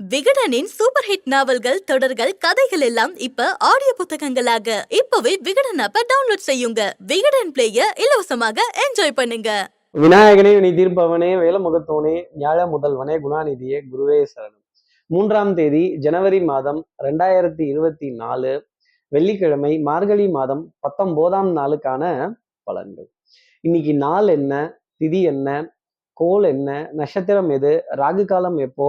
விகடனின் super hit நாவல்கள் தொடர்கள் கதைகள் எல்லாம் இப்ப ஆடியோ புத்தகங்களாக. இப்பவே விகடன் ஆப்ப டவுன்லோட் செய்யுங்க. விகடன் பிளேய இலவசமாக என்ஜாய் பண்ணுங்க. விநாயகனே வினை தீர்ப்பவனே வேலமுகத்தோனே ஞாழ முதல்வனே குணாநிதியே குருவே சரணம். மூன்றாம் தேதி ஜனவரி மாதம் ரெண்டாயிரத்தி இருபத்தி நாலு வெள்ளிக்கிழமை மார்கழி மாதம் பத்தொன்பதாம் நாளுக்கான பலன்கள். இன்னைக்கு நாள் என்ன திதி என்ன கோல் என்ன நட்சத்திரம் எது ராகு காலம் எப்போ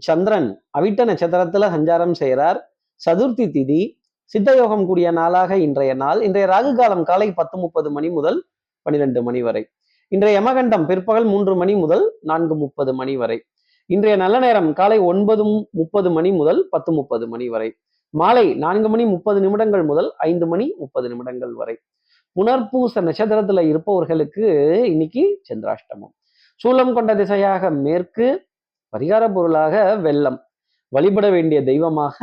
சந்திரன் அவிட்ட நட்சத்திரத்துல சஞ்சாரம் செய்கிறார். சதுர்த்தி திதி சித்தயோகம் கூடிய நாளாக இன்றைய நாள். இன்றைய ராகு காலம் காலை பத்து முப்பது மணி முதல் பன்னிரெண்டு மணி வரை. இன்றைய யமகண்டம் பிற்பகல் மூன்று மணி முதல் நான்கு முப்பது மணி வரை. இன்றைய நல்ல நேரம் காலை ஒன்பது முப்பது மணி முதல் பத்து முப்பது மணி வரை. மாலை நான்கு மணி முப்பது நிமிடங்கள் முதல் ஐந்து மணி முப்பது நிமிடங்கள் வரை. புனர்பூச நட்சத்திரத்துல இருப்பவர்களுக்கு இன்னைக்கு சந்திராஷ்டமம். சூலம் கொண்ட திசையாக மேற்கு பரிகார பொருளாக வெள்ளம். வழிபட வேண்டிய தெய்வமாக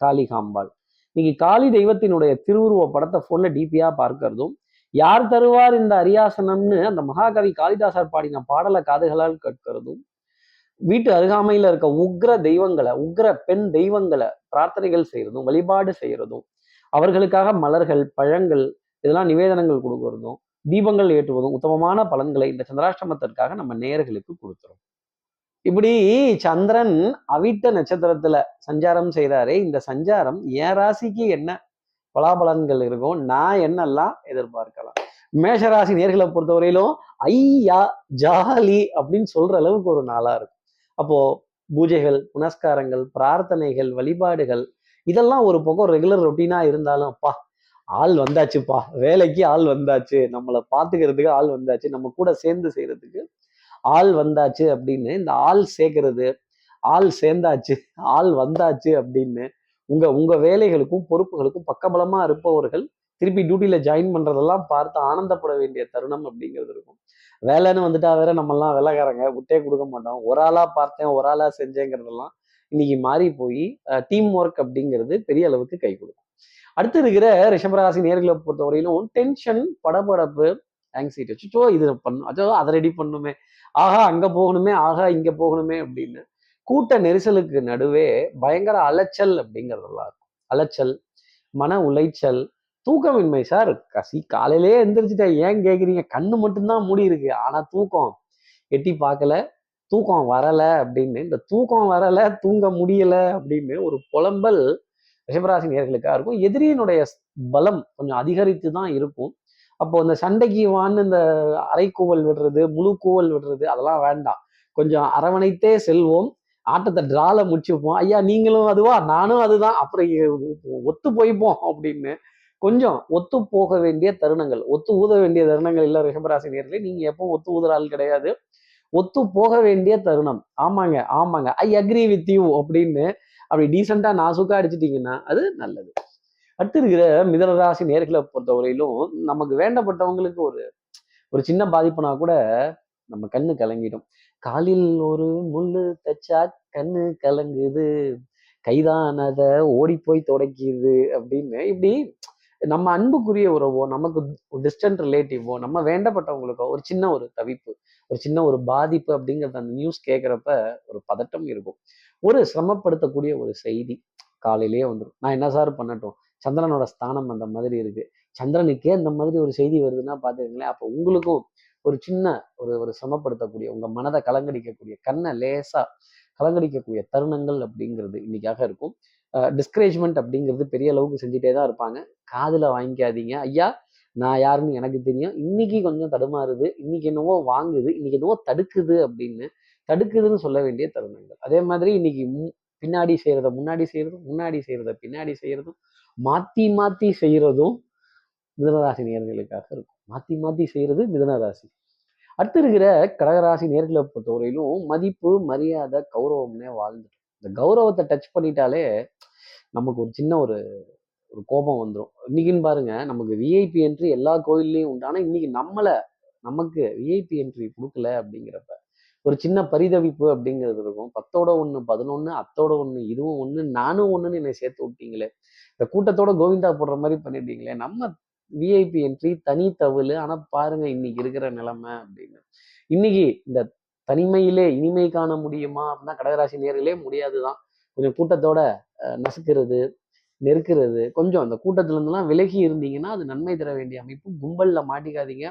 காளிகாம்பாள் இன்னைக்கு காளி தெய்வத்தினுடைய திருவுருவ படத்தை போன்ல டிபியா பார்க்கறதும் யார் தருவார் இந்த அரியாசனம்னு அந்த மகாகவி காளிதாசர் பாடின பாடலை காதுகளால் கேட்கிறதும் வீட்டு அருகாமையில இருக்க உக்ர தெய்வங்களை உக்ர பெண் தெய்வங்களை பிரார்த்தனைகள் செய்யறதும் வழிபாடு செய்யறதும் அவர்களுக்காக மலர்கள் பழங்கள் இதெல்லாம் நிவேதனங்கள் கொடுக்கறதும் தீபங்கள் ஏற்றுவதும் உத்தமமான பலன்களை இந்த சந்திராஷ்டமத்திற்காக நம்ம நேயர்களுக்கு கொடுத்துரும் இப்படி சந்திரன் அவிட்ட நட்சத்திரத்துல சஞ்சாரம் செய்கிறாரே இந்த சஞ்சாரம் என் ராசிக்கு என்ன பலாபலன்கள் இருக்கும் நான் என்னெல்லாம் எதிர்பார்க்கலாம். மேஷராசி நேர்களை பொறுத்தவரையிலும் ஐயா ஜாலி அப்படின்னு சொல்ற அளவுக்கு ஒரு நாளா இருக்கும். அப்போ பூஜைகள் புனஸ்காரங்கள் பிரார்த்தனைகள் வழிபாடுகள் இதெல்லாம் ஒரு பக்கம் ரெகுலர் ரொட்டீனா இருந்தாலும் அப்பா ஆள் வந்தாச்சுப்பா வேலைக்கு ஆள் வந்தாச்சு நம்மளை பார்த்துக்கிறதுக்கு ஆள் வந்தாச்சு நம்ம கூட சேர்ந்து செய்யறதுக்கு ஆள் வந்தாச்சு அப்படின்னு இந்த ஆள் சேர்க்கறது ஆள் சேர்ந்தாச்சு ஆள் வந்தாச்சு அப்படின்னு உங்க உங்க வேலைகளுக்கும் பொறுப்புகளுக்கும் பக்கபலமா இருப்பவர்கள் திருப்பி டியூட்டியில ஜாயின் பண்றதெல்லாம் பார்த்து ஆனந்தப்பட வேண்டிய தருணம் அப்படிங்கிறது இருக்கும். வேலைன்னு வந்துட்டா வேற நம்மெல்லாம் வேலைக்காரங்க விட்டே கொடுக்க மாட்டோம். ஒரு ஆளா பார்த்தேன் ஒரு ஆளா செஞ்சேங்கிறதெல்லாம் இன்னைக்கு மாறி போய் டீம் ஒர்க் அப்படிங்கிறது பெரிய அளவுக்கு கை கொடுக்கும். அடுத்து இருக்கிற ரிஷபராசி நேர்களை பொறுத்தவரையிலும் டென்ஷன் படபடப்பு ஆங்ஸைட்டி அச்சோ இது பண்ணும் அச்சோ அதை ரெடி பண்ணுமே ஆஹா அங்கே போகணுமே ஆஹா இங்கே போகணுமே அப்படின்னு கூட்ட நெரிசலுக்கு நடுவே பயங்கர அலைச்சல் அப்படிங்கிறதெல்லாம் இருக்கும். அலைச்சல் மன உளைச்சல் தூக்கமின்மை சார். கசி காலையிலே எந்திரிச்சிட்டேன். ஏன் கேட்குறீங்க கண்ணு மட்டும்தான் மூடி இருக்கு. ஆனால் தூக்கம். எட்டி பார்க்கல. தூக்கம் வரலை அப்படின்னு. இந்த தூக்கம் வரலை தூங்க முடியல அப்படின்னு ஒரு புலம்பல் ரிஷபராசி நேர்களுக்காக இருக்கும். எதிரியினுடைய பலம் கொஞ்சம் அதிகரித்து தான் இருக்கும். அப்போ இந்த சண்டைக்கு வான்னு இந்த அரைக்கூவல் விடுறது முழு கூவல் விடுறது அதெல்லாம் வேண்டாம். கொஞ்சம் அரவணைத்தே செல்வோம். ஆட்டத்தை டிரால முடிச்சுப்போம். ஐயா நீங்களும் அதுவா? நானும் அதுதான். அப்புறம் ஒத்து போய்ப்போம் அப்படின்னு கொஞ்சம் ஒத்து போக வேண்டிய தருணங்கள். ஒத்து ஊத வேண்டிய தருணங்கள் இல்லை ரிஷபராசி நேர்களே நீங்க எப்போ ஒத்து ஊதுற ஆள் கிடையாது. ஒத்து போக வேண்டிய தருணம். ஆமாங்க ஆமாங்க. ஐ அக்ரி வித் யூ அப்படின்னு அப்படி டீசெண்டா நாசுக்கா அடிச்சிட்டிங்கன்னா அது நல்லது. அடுத்து இருக்கிற மிதனராசி நேர்களை பொறுத்தவரையிலும் நமக்கு வேண்டப்பட்டவங்களுக்கு ஒரு ஒரு சின்ன பாதிப்புனா கூட நம்ம கண்ணு கலங்கிடும். காலில் ஒரு முள்ளு தச்சா கண்ணு கலங்குது. கைதான் அதை ஓடி போய் தொடக்கிது அப்படின்னு இப்படி நம்ம அன்புக்குரிய உறவோ நமக்கு டிஸ்டன்ட் ரிலேட்டிவோ நம்ம வேண்டப்பட்டவங்களுக்கோ ஒரு சின்ன ஒரு தவிப்பு ஒரு சின்ன ஒரு பாதிப்பு அப்படிங்கிறத அந்த நியூஸ் கேட்குறப்ப ஒரு பதட்டம் இருக்கும். ஒரு சிரமப்படுத்தக்கூடிய ஒரு செய்தி காலையிலேயே வந்துடும் நான் என்ன சார் பண்ணட்டும்? சந்திரனோட ஸ்தானம் அந்த மாதிரி இருக்கு. சந்திரனுக்கே இந்த மாதிரி ஒரு செய்தி வருதுன்னா பார்த்துக்கங்களேன் அப்போ உங்களுக்கும் ஒரு சின்ன ஒரு ஒரு சிரமப்படுத்தக்கூடிய உங்க மனதை கலங்கடிக்கக்கூடிய கண்ணை லேசா கலங்கடிக்கக்கூடிய தருணங்கள் அப்படிங்கிறது இன்னைக்காக இருக்கும். டிஸ்கரேஜ்மெண்ட் அப்படிங்கிறது பெரிய அளவுக்கு செஞ்சுட்டே தான் இருப்பாங்க. காதில் வாங்கிக்காதீங்க. ஐயா நான் யாருன்னு எனக்கு தெரியும். இன்னைக்கு கொஞ்சம் தடுமாறுது. இன்னைக்கு என்னவோ வாங்குது. இன்னைக்கு என்னவோ தடுக்குது அப்படின்னு தடுக்குதுன்னு சொல்ல வேண்டிய தருணங்கள். அதே மாதிரி இன்னைக்கு பின்னாடி செய்கிறத முன்னாடி செய்கிறதும் முன்னாடி செய்கிறத பின்னாடி செய்கிறதும் மாற்றி மாற்றி செய்கிறதும் மிதனராசி நேர்களுக்காக இருக்கும். மாற்றி மாற்றி செய்கிறது மிதனராசி. அடுத்து இருக்கிற கடகராசி நேர்களை பொறுத்தவரையிலும் மதிப்பு மரியாதை கௌரவம்னே வாழ்ந்துட்டு இந்த கௌரவத்தை டச் பண்ணிட்டாலே நமக்கு ஒரு சின்ன ஒரு ஒரு கோபம் வந்துடும் இன்னைக்குன்னு பாருங்க நமக்கு விஐபி என்ட்ரி எல்லா கோயில்லையும் உண்டு. ஆனால் இன்னைக்கு நம்மளை நமக்கு விஐபி என்ட்ரி கொடுக்கல அப்படிங்கிறப்ப ஒரு சின்ன பரிதவிப்பு அப்படிங்கிறது இருக்கும். பத்தோட ஒன்று பதினொன்னு அத்தோட ஒன்று இதுவும் ஒன்று நானும் ஒன்றுன்னு என்னை சேர்த்து விட்டீங்களே. இந்த கூட்டத்தோட கோவிந்தா போடுற மாதிரி பண்ணிட்டீங்களே. நம்ம விஐபி என்ட்ரி தனி தவிழ். ஆனால் பாருங்க இன்னைக்கு இருக்கிற நிலைமை அப்படின்னு. இன்னைக்கு இந்த தனிமையிலே இனிமை காண முடியுமா அப்படின்னா கடகராசி நேர்களே முடியாதுதான். கொஞ்சம் கூட்டத்தோட நசுக்கிறது நெருக்கிறது கொஞ்சம் அந்த கூட்டத்திலேருந்துலாம் விலகி இருந்தீங்கன்னா அது நன்மை தர வேண்டிய அமைப்பு. கும்பலில் மாட்டிக்காதீங்க.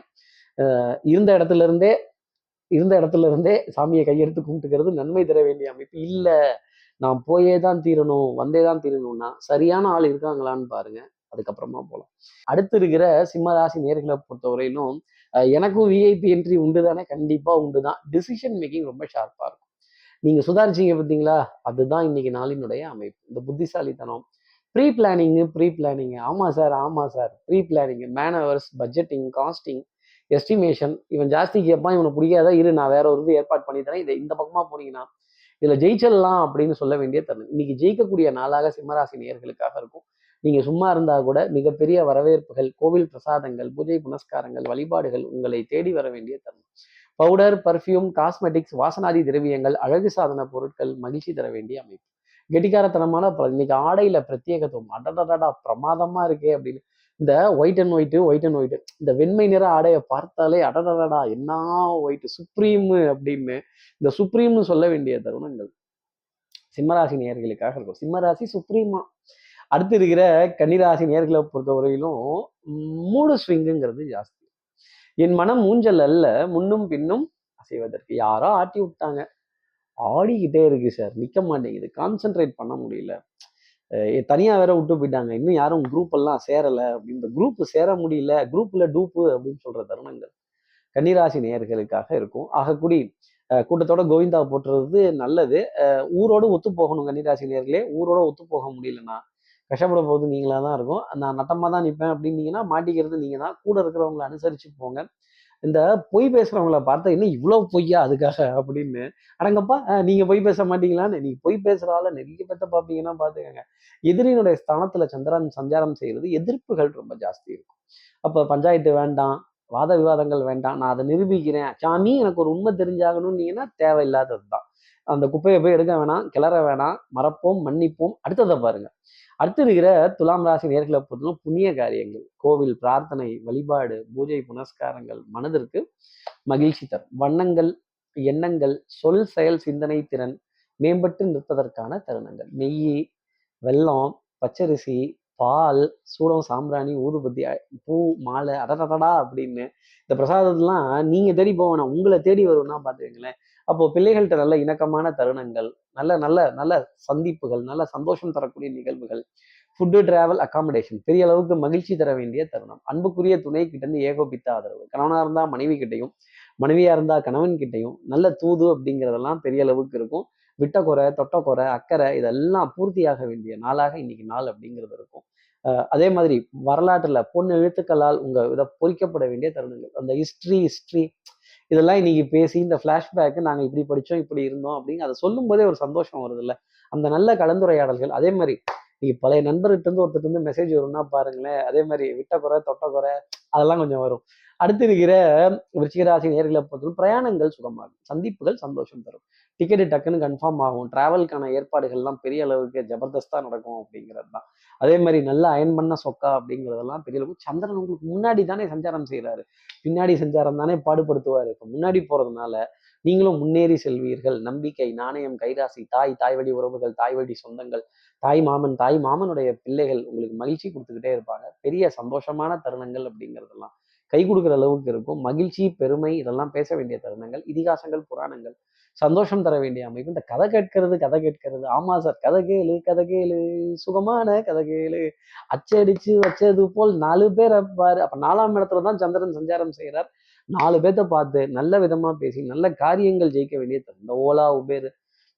இருந்த இடத்துல இருந்தே இருந்த இடத்துல இருந்தே சாமியை கையெடுத்து கும்பிட்டுக்கிறது நன்மை தர வேண்டிய அமைப்பு இல்லை. நான் போயே தான் தீரணும் வந்தே தான் தீரணும்னா சரியான ஆள் இருக்காங்களான்னு பாருங்க. அதுக்கப்புறமா போகலாம் அடுத்து இருக்கிற சிம்ம ராசி நேர்களை பொறுத்தவரையிலும் எனக்கும் விஐபி என்ட்ரி உண்டு தானே? கண்டிப்பாக உண்டு தான். டிசிஷன் மேக்கிங் ரொம்ப ஷார்ப்பாக இருக்கும். நீங்கள் சுதாரிச்சீங்க பார்த்தீங்களா அதுதான் இன்னைக்கு நாளினுடைய அமைப்பு. இந்த புத்திசாலித்தனம். ப்ரீ பிளானிங்கு ப்ரீ பிளானிங்கு ஆமாம் சார் ஆமாம் sir. Pre planning manoeuvres budgeting costing estimation இவன் ஜாஸ்தி கேட்பான் இவனுக்கு பிடிக்காத? இரு நான் வேற ஒரு இது ஏற்பாடு பண்ணி தரேன். இதை இந்த பக்கமா போனீங்கன்னா இதில் ஜெயிச்சிடலாம் அப்படின்னு சொல்ல வேண்டிய தருணம். இன்னைக்கு ஜெயிக்கக்கூடிய நாளாக சிம்மராசி நேர்களுக்காக இருக்கும். நீங்க சும்மா இருந்தா கூட மிகப்பெரிய வரவேற்புகள் கோவில் பிரசாதங்கள் பூஜை புனஸ்காரங்கள் வழிபாடுகள் உங்களை தேடி வர வேண்டிய தருணம். பவுடர் பர்ஃப்யூம் காஸ்மெட்டிக்ஸ் வாசனாதி திரவியங்கள் அழகு சாதன பொருட்கள் மகிழ்ச்சி தர வேண்டிய அமைப்பு. கெட்டிக்காரத்தனமான இன்னைக்கு ஆடையில பிரத்யேகத்துவம். அடடடா பிரமாதமா இருக்கே அப்படின்னு இந்த white and white white and white இந்த வெண்மை நிற ஆடையை பார்த்தாலே அடடடடா என்ன ஒயிட் சுப்ரீம் அப்படின்னு இந்த சுப்ரீம்னு சொல்ல வேண்டிய தருணங்கள். சிம்மராசி நேயர்களுக்காக இருக்கும். சிம்மராசி சுப்ரீமா அடுத்து இருக்கிற கன்னிராசி நேர்களை பொறுத்தவரையிலும் மூடு ஸ்விங்குங்கிறது ஜாஸ்தி. என் மனம் மூஞ்சல் அல்ல முன்னும் பின்னும் அசைவதற்கு. யாரோ ஆட்டி விட்டாங்க. ஆடிக்கிட்டே இருக்கு சார். நிற்க மாட்டேங்குது. கான்சென்ட்ரேட் பண்ண முடியல. தனியாக வேற விட்டு போயிட்டாங்க. இன்னும் யாரும் குரூப் எல்லாம் சேரல அப்படின்ற குரூப் சேர முடியல. குரூப்ல டூப்பு அப்படின்னு சொல்ற தருணங்கள் கன்னிராசி நேயர்களுக்காக இருக்கும். ஆகக்கூடி கூட்டத்தோட கோவிந்தா போட்டுறது நல்லது. ஊரோட ஒத்து போகணும் கன்னிராசி நேர்களே ஊரோட ஒத்து போக முடியலன்னா கஷ்டப்பட போகுது நீங்களா தான் இருக்கும். நான் நட்டமாக தான் நிற்பேன் அப்படின்னீங்கன்னா மாட்டிக்கிறது நீங்கள் தான் கூட இருக்கிறவங்களை அனுசரித்து போங்க. இந்த பொய் பேசுறவங்கள பார்த்தா இன்னும் இவ்வளவு பொய்யா அதுக்காக அப்படின்னு. அடங்கப்பா நீங்க பொய் பேச மாட்டீங்களான்னு. நீங்க பொய் பேசுறால நிறைய பேத்த பார்ப்பீங்கன்னா பாத்துக்கோங்க. எதிரியினுடைய ஸ்தானத்துல சந்திரன் சஞ்சாரம் செய்யறது எதிர்ப்புகள் ரொம்ப ஜாஸ்தி இருக்கும். அப்ப பஞ்சாயத்து வேண்டாம் வாத விவாதங்கள் வேண்டாம். நான் அதை நிரூபிக்கிறேன். சாமி எனக்கு ஒரு உண்மை தெரிஞ்சாகணும்னீங்கன்னா தேவையில்லாதது தான் அந்த குப்பையை போய் எடுக்க வேணாம் கிளற வேணாம் மறப்போம் மன்னிப்போம். அடுத்ததை பாருங்க. அடுத்து இருக்கிற துலாம் ராசி நேர்களை பொறுத்தவரை புண்ணிய காரியங்கள் கோவில் பிரார்த்தனை வழிபாடு பூஜை புனஸ்காரங்கள் மனதிற்கு மகிழ்ச்சி தரும். வண்ணங்கள் எண்ணங்கள் சொல் செயல் சிந்தனை திறன் மேம்பட்டு நிற்பதற்கான தருணங்கள். நெய் வெல்லம் பச்சரிசி பால் சூடம் சாம்பிராணி ஊதுபத்தி பூ மாலை அடடடா அப்படின்னு இந்த பிரசாதத்தெல்லாம் நீங்க தேடி போக உங்களை தேடி வரும்னா பாத்துக்கங்களேன் அப்போ பிள்ளைகள்கிட்ட நல்ல இணக்கமான தருணங்கள் நல்ல நல்ல நல்ல சந்திப்புகள் நல்ல சந்தோஷம் தரக்கூடிய நிகழ்வுகள் ஃபுட்டு டிராவல் அகாமடேஷன் பெரிய அளவுக்கு மகிழ்ச்சி தர வேண்டிய தருணம். அன்புக்குரிய துணை கிட்டேருந்து ஏகோபித்த ஆதரவு. கணவனாக இருந்தால் மனைவி கிட்டையும் மனைவியா இருந்தா கணவன் கிட்டையும் நல்ல தூது அப்படிங்கிறதெல்லாம் பெரிய அளவுக்கு இருக்கும். விட்டக்குறை தொட்டக்குறை அக்கறை இதெல்லாம் பூர்த்தியாக வேண்டிய நாளாக இன்னைக்கு நாள் அப்படிங்கிறது இருக்கும். அதே மாதிரி வரலாற்றில் பொண்ணு எழுத்துக்களால் உங்க இதை பொறிக்கப்பட வேண்டிய தருணங்கள். அந்த ஹிஸ்ட்ரி ஹிஸ்ட்ரி இதெல்லாம் இன்னைக்கு பேசி இந்த ஃப்ளாஷ்பேக்கு நாங்க இப்படி படிச்சோம் இப்படி இருந்தோம் அப்படின்னு அதை சொல்லும் போதே ஒரு சந்தோஷம் வருது இல்ல அந்த நல்ல கலந்துரையாடல்கள் அதே மாதிரி நீங்க பழைய நண்பர்கிட்ட இருந்து ஒருத்தர் இருந்து மெசேஜ் வரும்னா பாருங்களேன் அதே மாதிரி விட்ட குறை தொட்ட குறை அதெல்லாம் கொஞ்சம் வரும். அடுத்து இருக்கிற விருச்சிகராசி நேர்களை பொறுத்தவரை பிரயாணங்கள் சுகமாகும் சந்திப்புகள் சந்தோஷம் தரும். டிக்கெட் டக்குன்னு கன்ஃபார்ம் ஆகும். ட்ராவலுக்கான ஏற்பாடுகள்லாம் பெரிய அளவுக்கு ஜபர்தஸ்தா நடக்கும் அப்படிங்கிறது தான். அதே மாதிரி நல்லா அயன் பண்ண சொக்கா அப்படிங்கிறதெல்லாம் பெரிய அளவுக்கு சந்திரன் உங்களுக்கு முன்னாடி தானே சஞ்சாரம் செய்கிறாரு பின்னாடி சஞ்சாரம் தானே பாடுபடுத்துவார். இப்போ முன்னாடி போகிறதுனால நீங்களும் முன்னேறி செல்வீர்கள். நம்பிக்கை நாணயம் கைராசி தாய் தாய் வழி உறவுகள் தாய் வழி சொந்தங்கள் தாய் மாமன் தாய் மாமனுடைய பிள்ளைகள் உங்களுக்கு மகிழ்ச்சி கொடுத்துக்கிட்டே இருப்பாங்க. பெரிய சந்தோஷமான தருணங்கள் அப்படிங்கிறதெல்லாம் கை கொடுக்குற அளவுக்கு இருக்கும். மகிழ்ச்சி பெருமை இதெல்லாம் பேச வேண்டிய தருணங்கள் இதிகாசங்கள் புராணங்கள் சந்தோஷம் தர வேண்டிய அமைப்பு. இந்த கதை கேட்கறது கதை கேட்கறது. ஆமா சார் கதை கேளு கதை கேளு. சுகமான கதை கேளு. அச்சடிச்சு வச்சது போல் நாலு பேர் பாரு. அப்ப நாலாம் இடத்துல தான் சந்திரன் சஞ்சாரம் செய்கிறார் நாலு பேர்த்த பார்த்து நல்ல விதமா பேசி நல்ல காரியங்கள் ஜெயிக்க வேண்டிய தருணம். இந்த ஓலா உபேர்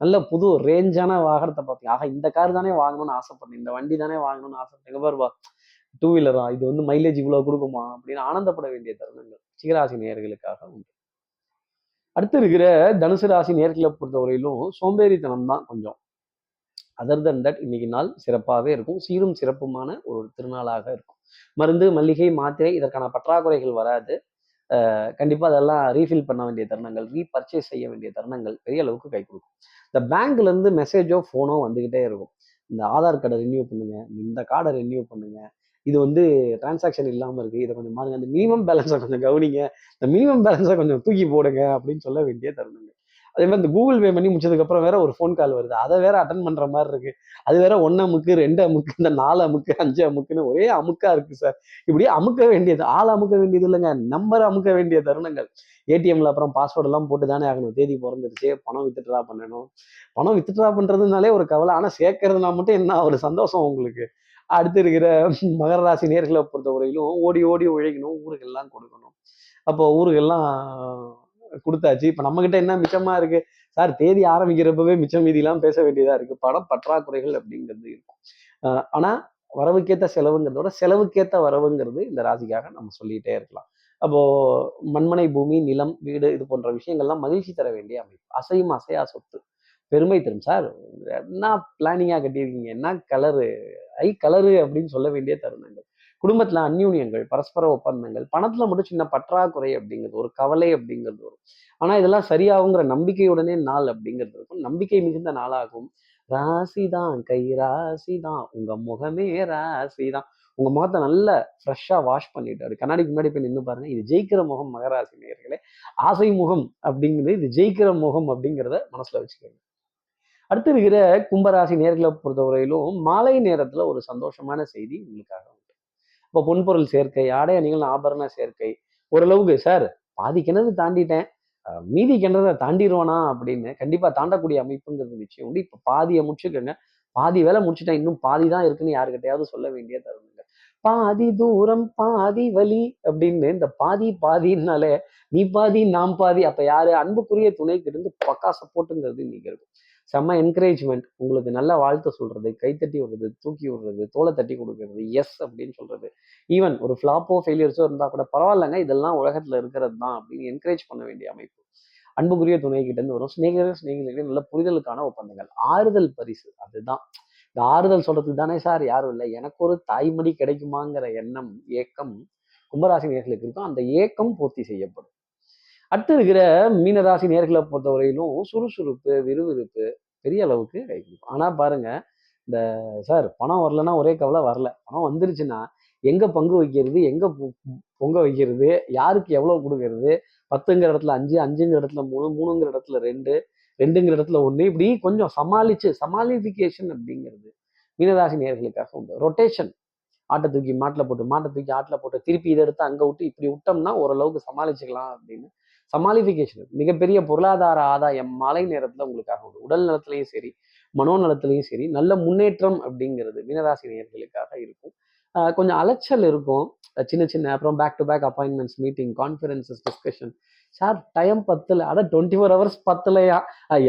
நல்ல புது ரேஞ்சான வாகனத்தை பார்த்தீங்க ஆக இந்த கார் தானே வாங்கணும்னு ஆசைப்படுறேன். இந்த வண்டி தானே வாங்கணும்னு ஆசைப்படுறேன். பாருவா டூ வீலரா இது வந்து மைலேஜ் இவ்வளவு கொடுக்குமா? அப்படின்னு ஆனந்தப்பட வேண்டிய தருணங்கள். சிகராசி நேயர்களுக்காக உண்டு. அடுத்து இருக்கிற தனுசு ராசி நேர்களை பொறுத்தவரையிலும் சோம்பேறித்தனம் தான் கொஞ்சம். அதர் தன் தட் இன்னைக்கு நாள் சிறப்பாகவே இருக்கும். சீரும் சிறப்புமான ஒரு திருநாளாக இருக்கும். மருந்து மல்லிகை மாத்திரை இதற்கான பற்றாக்குறைகள் வராது. கண்டிப்பாக கண்டிப்பா அதெல்லாம் ரீஃபில் பண்ண வேண்டிய தருணங்கள் ரீபர்ச்சேஸ் செய்ய வேண்டிய தருணங்கள் பெரிய அளவுக்கு கை கொடுக்கும். இந்த பேங்க்ல இருந்து மெசேஜோ ஃபோனோ வந்துகிட்டே இருக்கும். இந்த ஆதார் கார்டை ரினியூ பண்ணுங்க. இந்த கார்டை ரினியூ பண்ணுங்க. இது வந்து டிரான்சாக்ஷன் இல்லாமல் இருக்குது இதை கொஞ்சம் பாருங்க. அந்த மினிமம் பேலன்ஸை கொஞ்சம் கவனிங்க. இந்த மினிமம் பேலன்ஸை கொஞ்சம் தூக்கி போடுங்க அப்படின்னு சொல்ல வேண்டிய தருணங்கள். அதே மாதிரி இந்த கூகுள் பே பண்ணி முடிச்சதுக்கப்புறம் வேற ஒரு ஃபோன் கால் வருது. அதை வேற அட்டன் பண்ணுற மாதிரி இருக்கு. அது வேற ஒன்று அமுக்கு ரெண்டு அமுக்கு இந்த நாலு அமுக்கு அஞ்சு அமுக்குன்னு ஒரே அமுக்கா இருக்கு சார் இப்படி அமுக்க வேண்டியது ஆள் அமுக்க வேண்டியது இல்லைங்க. நம்பர் அமுக்க வேண்டிய தருணங்கள். ஏடிஎம்ல அப்புறம் பாஸ்வேர்ட் எல்லாம் போட்டு தானே ஆகணும். தேதி பிறந்துருச்சு. பணம் வித்ட்ரா பண்ணணும். பணம் வித்ட்ரா பண்றதுனாலே ஒரு கவலை. ஆனால் சேர்க்கறதுனா மட்டும் என்ன? ஒரு சந்தோஷம் உங்களுக்கு. அடுத்து இருக்கிற மகர ராசி நேர்களை பொறுத்தவரையிலும் ஓடி ஓடி உழைக்கணும் ஊருக்கெல்லாம் கொடுக்கணும். அப்போ ஊருக்கெல்லாம் கொடுத்தாச்சு. இப்போ நம்மக்கிட்ட என்ன மிச்சமாக இருக்குது சார் தேதி ஆரம்பிக்கிறப்பவே மிச்சம் மீதிலாம் பேச வேண்டியதாக இருக்குது பணம் பற்றாக்குறைகள் அப்படிங்கிறது இருக்கும். ஆனால் வரவுக்கேற்ற செலவுங்கிறதோட செலவுக்கேற்ற வரவுங்கிறது இந்த ராசிக்காக நம்ம சொல்லிகிட்டே இருக்கலாம். அப்போது மண்மனை பூமி நிலம் வீடு இது போன்ற விஷயங்கள்லாம் மகிழ்ச்சி தர வேண்டிய அமைப்பு. அசையும் அசையா சொத்து. பெருமை தரும். சார் என்ன பிளானிங்காக கட்டியிருக்கீங்க? என்ன கலரு ஐ கலரு அப்படின்னு சொல்ல வேண்டிய தருணங்கள். குடும்பத்துல அந்யூன்யங்கள் பரஸ்பர ஒப்பந்தங்கள் பணத்துல மட்டும் சின்ன பற்றாக்குறை அப்படிங்கிறது ஒரு கவலை அப்படிங்கிறது வரும். ஆனா இதெல்லாம் சரியாகுங்கிற நம்பிக்கையுடனே நாள் அப்படிங்கிறது இருக்கும். நம்பிக்கை மிகுந்த நாளாகும் ராசிதான் கை ராசிதான் உங்க முகமே ராசிதான். உங்க முகத்தை நல்லா ஃப்ரெஷ்ஷாக வாஷ் பண்ணிட்டாரு கண்ணாடிக்கு முன்னாடி போய் நின்று பாருங்க இது ஜெயிக்கிற முகம் மகராசி நேர்களே ஆசை முகம் அப்படிங்கிறது இது ஜெயிக்கிற முகம் அப்படிங்கிறத மனசுல வச்சுக்கோங்க. அடுத்து இருக்கிற கும்பராசி நேர்களை பொறுத்தவரையிலும் மாலை நேரத்துல ஒரு சந்தோஷமான செய்தி உங்களுக்காக உண்டு. இப்போ பொன்பொருள் சேர்க்கை ஆடை அணிகள் ஆபரண சேர்க்கை ஓரளவுக்கு சார் பாதி கிணறு தாண்டிட்டேன். மீதி கிணறதை தாண்டிடுவானா அப்படின்னு கண்டிப்பா தாண்டக்கூடிய அமைப்புங்கிறது நிச்சயம் உண்டு. இப்போ பாதியை முடிச்சுக்கோங்க. பாதி வேலை முடிச்சுட்டேன். இன்னும் பாதி தான் இருக்குன்னு யாருக்கிட்டையாவது சொல்ல வேண்டிய தருணங்கள். பாதி தூரம் பாதி வலி அப்படின்னு இந்த பாதி பாதினாலே நீ பாதி நாம் பாதி அப்ப யாரு? அன்புக்குரிய துணைக்கு இருந்து பக்கா சப்போர்ட்டுங்கிறது இன்னைக்கு இருக்கும். செம்ம என்கரேஜ்மெண்ட் உங்களுக்கு நல்ல வாழ்த்து சொல்றது கைத்தட்டி விடுறது தூக்கி விடுறது தோலை தட்டி கொடுக்கறது எஸ் அப்படின்னு சொல்றது. ஈவன் ஒரு ஃப்ளாப்போ ஃபெயிலியர்ஸோ இருந்தா கூட பரவாயில்லைங்க இதெல்லாம் உலகத்துல இருக்கிறது தான் அப்படின்னு என்கரேஜ் பண்ண வேண்டிய அமைப்பு. அன்புக்குரிய துணை கிட்ட இருந்து வரும். சிநேகிதர் சிநேகிதர்கள் நல்ல புரிதலுக்கான ஒப்பந்தங்கள். ஆறுதல் பரிசு அதுதான். இந்த ஆறுதல் சொல்றதுக்கு தானே சார் யாரும் இல்லை. எனக்கு ஒரு தாய்மடி கிடைக்குமாங்கிற எண்ணம் ஏக்கம் கும்பராசி நேர்களுக்கு இருக்கும். அந்த ஏக்கம் பூர்த்தி செய்யப்படும். அடுத்து இருக்கிற மீனராசி நேர்களை பொறுத்தவரையிலும் சுறுசுறுப்பு விறுவிறுப்பு பெரிய அளவுக்கு கை ஆனால் பாருங்க இந்த சார் பணம் வரலன்னா ஒரே கவலை வரல. பணம் வந்துருச்சுன்னா எங்கே பங்கு வைக்கிறது எங்கே பொ- பொங்க வைக்கிறது யாருக்கு எவ்வளோ கொடுக்கறது? பத்துங்கிற இடத்துல அஞ்சு அஞ்சுங்கிற இடத்துல மூணு மூணுங்கிற இடத்துல ரெண்டு ரெண்டுங்கிற இடத்துல ஒன்று இப்படி கொஞ்சம் சமாளிச்சு சமாளிஃபிகேஷன் அப்படிங்கிறது மீனராசி நேர்களுக்காக உண்டு. ரொட்டேஷன். ஆட்டை தூக்கி மாட்டில் போட்டு மாட்டை தூக்கி ஆட்டில் போட்டு திருப்பி இதை எடுத்து அங்கே விட்டு இப்படி விட்டோம்னா ஓரளவுக்கு சமாளிச்சுக்கலாம் அப்படின்னு சமாளிஃபிகேஷன். மிகப்பெரிய பொருளாதார ஆதாயம் மாலை நேரத்தில் உங்களுக்காக உண்டு. உடல் நலத்திலையும் சரி மனோநலத்திலையும் சரி நல்ல முன்னேற்றம் அப்படிங்கிறது மீனராசி நேயர்களுக்காக இருக்கும். கொஞ்சம் அலைச்சல் இருக்கும். சின்ன சின்ன அப்புறம் back to back appointments meeting conferences discussion sir time பத்தில் அதான் டுவெண்ட்டி ஃபோர் ஹவர்ஸ் பத்தலையா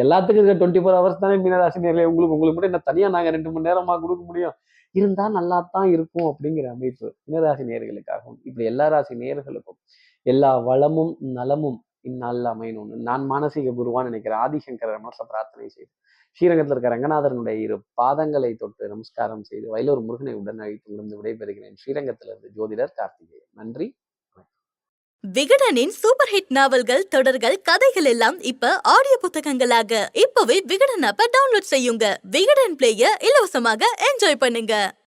எல்லாத்துக்கும் இருக்க. டுவெண்ட்டி ஃபோர் ஹவர்ஸ் தானே மீனராசி நேரில் உங்களுக்கு உங்களுக்கு மட்டும் என்ன தனியாக நாங்கள் ரெண்டு மணி நேரமாக கொடுக்க முடியும்? இருந்தால் நல்லா தான் இருக்கும் அப்படிங்கிற அமைப்பு மீனராசி நேர்களுக்காகவும் இப்படி எல்லா ராசி நேர்களுக்கும் எல்லா வளமும் நலமும் இந்நாளில் அமையணும்னு. நான் மானசீக குருவான்னு நினைக்கிறேன். ஆதிசங்கர மனச பிரார்த்தனை செய்து ஸ்ரீரங்கத்தில் இருக்க ரங்கநாதனுடைய இரு பாதங்களை தொட்டு நமஸ்காரம் செய்து வயலூர் முருகனை உடன் அழைத்து முடிந்து விடைபெறுகிறேன் ஸ்ரீரங்கத்திலிருந்து ஜோதிடர் கார்த்திகேயன். நன்றி. விகடனின் சூப்பர் ஹிட் நாவல்கள் தொடர்கள் கதைகள் எல்லாம் இப்ப ஆடியோ புத்தகங்களாக. இப்பவே விகடன் ஆப்ப டவுன்லோட் செய்யுங்க. விகடன் பிளேய இலவசமாக என்ஜாய் பண்ணுங்க.